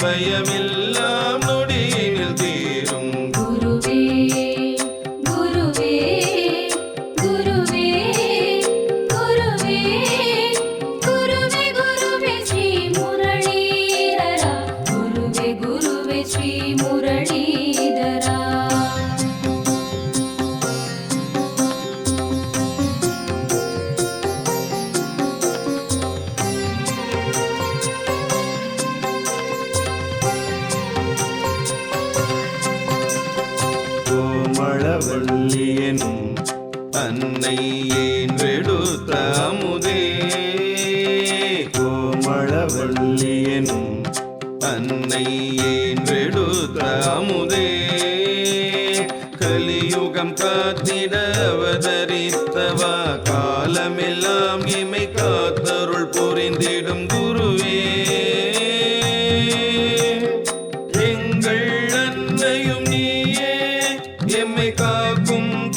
Bahia me தன்னை ஏன்றெடுத்த அமுதே? கோமளவல்லி எனும் தன்னை ஏன்றெடுத்த அமுதே? கலியுகம் காத்திட அவதரித்தவா காலமெல்லாம் இமை காத்தருள் புரிந்திடும் குருவே. எங்கள் அன்னையும் நீயே எம்மை காக்கும்